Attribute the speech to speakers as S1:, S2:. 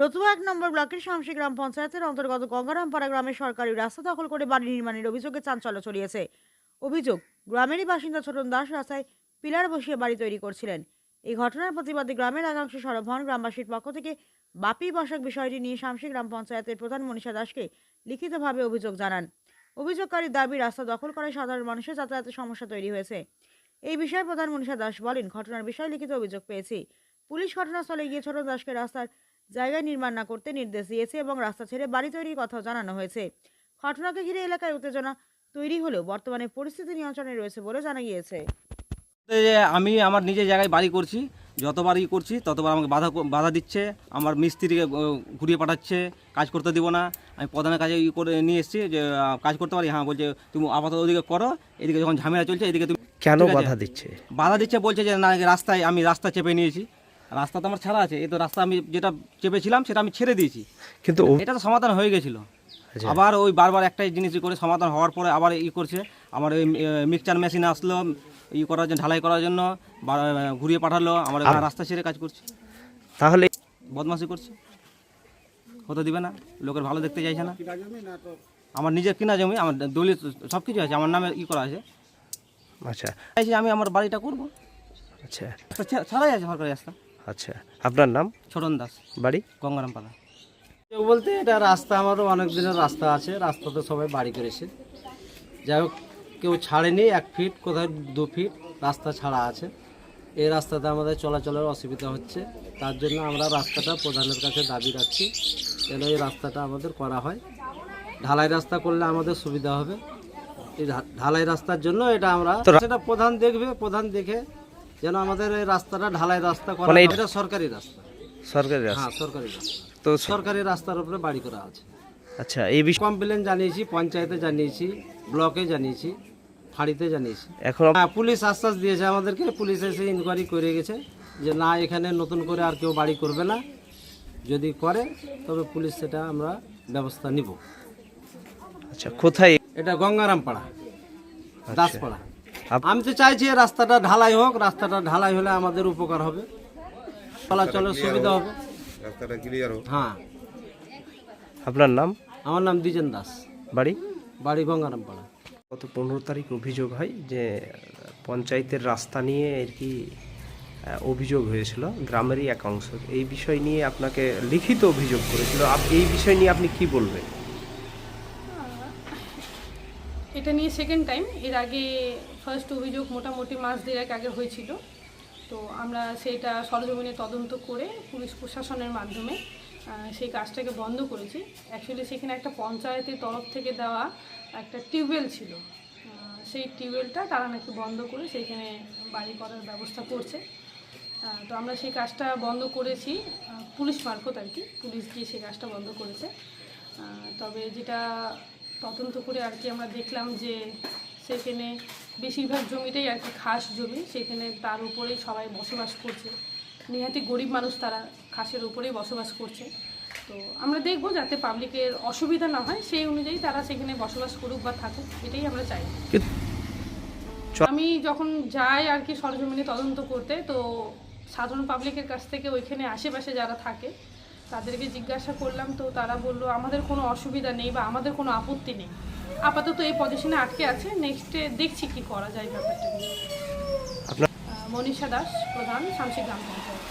S1: রতুয়া এক নম্বর ব্লকের গ্রাম পঞ্চায়েতের অন্তর্গত গঙ্গারামপাড়া গ্রামের সরকারি রাস্তা দখল করে বাড়ি নির্মাণের অভিযোগে চাঞ্চল্য ছড়িয়েছে। অভিযোগ, গ্রামেরই বাসিন্দা ছোটন দাস রাস্তায় পিলার বসিয়ে বাড়ি তৈরি করছিলেন। এই ঘটনার প্রতিবাদে গ্রামের একাংশ গ্রামবাসীর পক্ষ থেকে বাপি বসাক বিষয়টি নিয়ে শামসি গ্রাম পঞ্চায়েতের প্রধান মনীষা দাসকে লিখিতভাবে অভিযোগ জানান। অভিযোগকারীর দাবি, রাস্তা দখল করায় সাধারণ মানুষের যাতায়াতের সমস্যা তৈরি হয়েছে। এই বিষয়ে প্রধান মনীষা দাস বলেন, ঘটনার বিষয়ে লিখিত অভিযোগ পেয়েছি। পুলিশ ঘটনাস্থলে গিয়ে ছোট দাসকে রাস্তার জায়গায় নির্মাণ না করতে নির্দেশ দিয়েছে এবং রাস্তা ছেড়ে বাড়ি তৈরির কথাও জানানো হয়েছে। ঘটনাকে ঘিরে এলাকায় উত্তেজনা তৈরি হলেও বর্তমানে পরিস্থিতি নিয়ন্ত্রণে রয়েছে বলে জানা গিয়েছে।
S2: আমি আমার নিজের জায়গায় বাড়ি করছি যতবারই করছি ততবার আমাকে বাধা বাধা দিচ্ছে আমার মিস্ত্রিকে ঘুরিয়ে পাঠাচ্ছে কাজ করতে দিব না। আমি প্রধানের কাজে ই করে নিয়ে এসেছি যে কাজ করতে পারি? হ্যাঁ বলছে তুমি আপাতত ওদিকে করো এদিকে যখন ঝামেলা চলছে এদিকে তুমি
S3: কেন বাধা দিচ্ছে?
S2: বাধা দিচ্ছে বলছে যে না রাস্তায় আমি রাস্তা চেপে নিয়েছি। রাস্তা তো আমার ছাড়া আছে এই তো রাস্তা আমি যেটা চেপেছিলাম সেটা আমি ছেড়ে দিয়েছি।
S3: কিন্তু
S2: এটা তো সমাধান হয়ে গেছিল।
S3: আচ্ছা,
S2: আবার ওই বারবার একটাই জিনিসই করে সমাধান হওয়ার পরে আবার ই করছে আমার ওই মিক্সচার মেশিন আসলো ই করার জন্য ঢালাই করার জন্য ঘুরিয়ে পাঠালো আমার রাস্তা ছেড়ে কাজ করছে।
S3: তাহলে
S2: বদমাশি করছে। হতে দিবে না লোকের ভালো দেখতে চাইছে না। আমার নিজের কিনা জমি আমার দলিত সব কিছু আছে আমার নামে ই করা আছে।
S3: আচ্ছা।
S2: আমি আমার বাড়িটা করব।
S3: আচ্ছা।
S2: ছাড়াই আছে সরকারি রাস্তা।
S3: আচ্ছা আপনার নাম?
S2: ছোটন দাস।
S3: বাড়ি?
S2: গঙ্গারামপাড়া।
S4: কেউ বলতে এটা রাস্তা আমারও অনেক দিনের রাস্তা আছে রাস্তাতে সবাই বাড়ি করেছে। যাই হোক কেউ ছাড়েনি এক ফিট কোথায় দু ফিট রাস্তা ছাড়া আছে। এই রাস্তাতে আমাদের চলাচলের অসুবিধা হচ্ছে। তার জন্য আমরা রাস্তাটা প্রধানের কাছে দাবি রাখছি যেন এই রাস্তাটা আমাদের করা হয়। ঢালাই রাস্তা করলে আমাদের সুবিধা হবে। এই ঢালাই রাস্তার জন্য এটা আমরা
S3: তো
S4: সেটা প্রধান দেখবে প্রধান দেখে যেন আমাদের এই রাস্তাটা ঢালাই রাস্তা করা
S3: মানে এটা-
S4: সরকারি রাস্তা।
S3: সরকারি রাস্তা।
S4: হ্যাঁ সরকারি রাস্তা।
S3: তো
S4: সরকারি রাস্তার উপরে বাড়ি করা আছে।
S3: আচ্ছা এই বিষয়ে
S4: কমপ্লেন জানিয়েছি পঞ্চায়েতে জানিয়েছি ব্লকে জানিয়েছি ফাঁড়িতে জানিয়েছি।
S3: এখন
S4: হ্যাঁ পুলিশ আশ্বাস দিয়েছে আমাদেরকে পুলিশ এসে ইনকোয়ারি করে গেছে যে না এখানে নতুন করে আর কেউ বাড়ি করবে না। যদি করে তবে পুলিশ সেটা আমরা ব্যবস্থা নিব।
S3: আচ্ছা কোথায়?
S4: এটা গঙ্গারামপাড়া দাসপাড়া।
S3: আপ-
S4: আমি তো চাইছি রাস্তাটা ঢালাই হোক রাস্তাটা ঢালাই হলে আমাদের উপকার হবে। চলাচলের সুবিধা হবে।
S5: রাস্তাটা ক্লিয়ার হোক।
S4: হ্যাঁ।
S3: আপনার নাম?
S4: আমার নাম দ্বিজেন দাস।
S3: বাড়ি?
S4: বাড়ি গঙ্গারামপাড়া।
S3: গত পনেরো তারিখ অভিযোগ হয় যে পঞ্চায়েতের রাস্তা নিয়ে আর কি অভিযোগ হয়েছিল গ্রামেরই একাংশ এই বিষয় নিয়ে আপনাকে লিখিত অভিযোগ করেছিল। এই বিষয় নিয়ে আপনি কি বলবেন?
S6: এটা নিয়ে সেকেন্ড টাইম এর আগে ফার্স্ট অভিযোগ মোটামুটি মাস দেড়েক আগে হয়েছিল। তো আমরা সেইটা সরজমিনে তদন্ত করে পুলিশ প্রশাসনের মাধ্যমে সেই কাজটাকে বন্ধ করেছি। অ্যাকচুয়ালি সেখানে একটা পঞ্চায়েতের তরফ থেকে দেওয়া একটা টিউবওয়েল ছিল। সেই টিউবওয়েলটা তারা নাকি বন্ধ করে সেইখানে বাড়ি করার ব্যবস্থা করছে। তো আমরা সেই কাজটা বন্ধ করেছি পুলিশ মারফত আর কি। পুলিশ গিয়ে সেই কাজটা বন্ধ করেছে। তবে যেটা তদন্ত করে আর কি আমরা দেখলাম যে সেখানে বেশিরভাগ জমিটাই আর কি খাস জমি সেখানে তার উপরেই সবাই বসবাস করছে। নিহাতি গরিব মানুষ তারা খাসের উপরেই বসবাস করছে। তো আমরা দেখব যাতে পাবলিকের অসুবিধা না হয় সেই অনুযায়ী তারা সেখানে বসবাস করুক বা থাকুক এটাই আমরা চাই। আমি যখন যাই আর কি সরজমিনে তদন্ত করতে তো সাধারণ পাবলিকের কাছ থেকে ওইখানে আশেপাশে যারা থাকে তাদেরকে জিজ্ঞাসা করলাম তো তারা বলল আমাদের কোনো অসুবিধা নেই বা আমাদের কোনো আপত্তি নেই। আপাতত এই পজিশনে আটকে আছে নেক্সটে দেখছি কি করা যায় ব্যাপারটা নিয়ে। মনীষা দাস প্রধান শামসি গ্রাম পঞ্চায়েত।